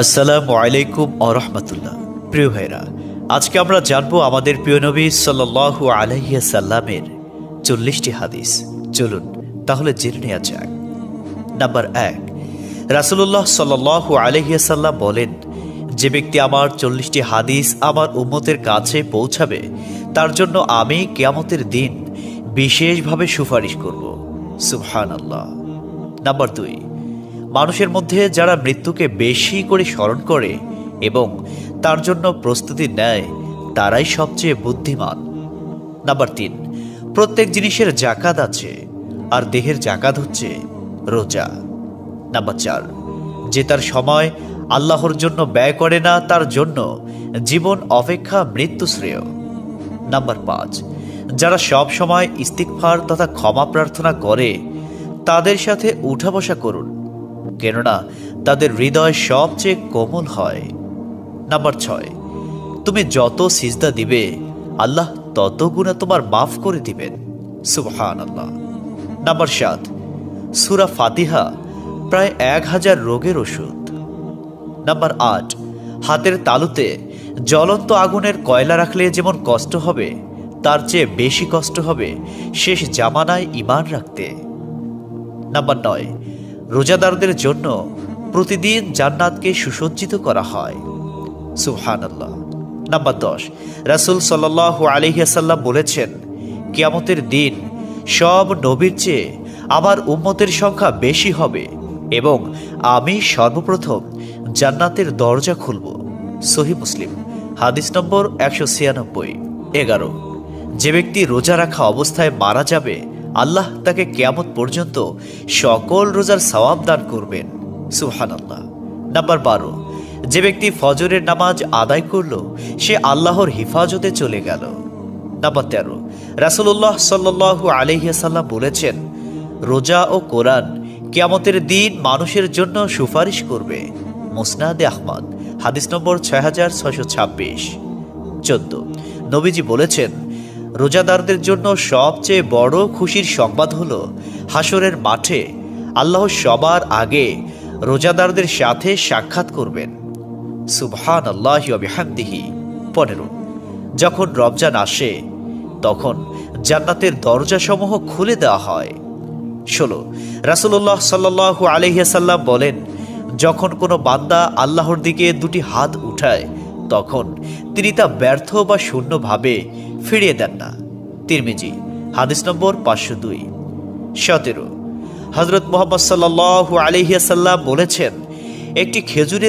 আসসালামু আলাইকুম আরহামতুল্লাহ প্রিয় ভাইরা আজকে আমরা জানব আমাদের প্রিয় নবী আলাইহিয়া সাল্লামের চল্লিশটি হাদিস। চলুন তাহলে জেনে নেওয়া যাক। নাম্বার এক রাসুল্লাহ আলাইহিয়া সাল্লাম বলেন, যে ব্যক্তি আমার চল্লিশটি হাদিস আমার উম্মতের কাছে পৌঁছাবে, তার জন্য আমি কেয়ামতের দিন বিশেষভাবে সুপারিশ করব। সুবহান আল্লাহ নাম্বার দুই মানুষের মধ্যে যারা মৃত্যুকে বেশি করে স্মরণ করে এবং তার জন্য প্রস্তুতি নেয়, তারাই সবচেয়ে বুদ্ধিমান। নাম্বার তিন, প্রত্যেক জিনিসের জাকাত আছে, আর দেহের জাকাত হচ্ছে রোজা। নাম্বার চার, যে তার সময় আল্লাহর জন্য ব্যয় করে না, তার জন্য জীবন অপেক্ষা মৃত্যু শ্রেয় নাম্বার পাঁচ, যারা সব সময় ইস্তিকফার তথা ক্ষমা প্রার্থনা করে, তাদের সাথে উঠা বসা করুন। কেননা তাদের হৃদয় সবচেয়ে কোমল হয়। নাম্বার ছয়, তুমি যত সিজদা দিবে, আল্লাহ তত গুণা তোমার মাফ করে দিবেন। সুবহান আল্লাহ নাম্বার সাত, সুরা ফাতিহা প্রায় এক হাজার রোগের ওষুধ। নাম্বার আট, হাতের তালুতে জ্বলন্ত আগুনের কয়লা রাখলে যেমন কষ্ট হবে, তার চেয়ে বেশি কষ্ট হবে শেষ জামানায় ইমান রাখতে। নাম্বার নয় রোজাদারদের জন্য প্রতিদিন জান্নাতকে সুসজ্জিত করা হয়। সুহান আল্লাহ নাম্বার দশ, রাসুল সাল্লাহ আলহিয়াসাল্লাম বলেছেন, কিয়ামতের দিন সব নবীর চেয়ে আমার উম্মতের সংখ্যা বেশি হবে এবং আমি সর্বপ্রথম জান্নাতের দরজা খুলব। সহি মুসলিম। হাদিস নম্বর একশো ছিয়ানব্বই, এগারো। যে ব্যক্তি রোজা রাখা অবস্থায় মারা যাবে আল্লাহ তাকে কেয়ামত পর্যন্ত সকল রোজার সওয়াব দান করবেন। সুহান আল্লাহ নাম্বার বারো, যে ব্যক্তি ফজরের নামাজ আদায় করল, সে আল্লাহর হিফাজতে চলে গেল। নাম্বার তেরো রাসুল্লাহ সাল্লু আলহিয়াসাল্লাম বলেছেন, রোজা ও কোরআন কেয়ামতের দিন মানুষের জন্য সুপারিশ করবে। মুসনাদে আহমদ, হাদিস নম্বর ছয় হাজার ছয়শো ছাব্বিশ। চোদ্দ, নবীজি বলেছেন রোজাদারদের জন্য সবচেয়ে বড় খুশির সংবাদ হল হাসরের মাঠে আল্লাহ সবার আগে রোজাদারদের সাথে সাক্ষাৎ করবেন। সুবহান আল্লাহ বিহামদিহি। পনেরো, যখন রমজান আসে, তখন জান্নাতের দরজাসমূহ খুলে দেওয়া হয়। ষোলো রাসুল্লাহ সাল্লু আলহিয়াসাল্লাম বলেন, যখন কোনো বান্দা আল্লাহর দিকে দুটি হাত উঠায়, তখন তিনি তা ব্যর্থ বা শূন্যভাবে ফিরিয়ে দেন না। তিরমিজি, হাদিস নম্বর পাঁচশো দুই। সতেরো হজরত মোহাম্মদ সাল্লাহ আলহিয়াসাল্লাম বলেছেন, একটি খেজুরের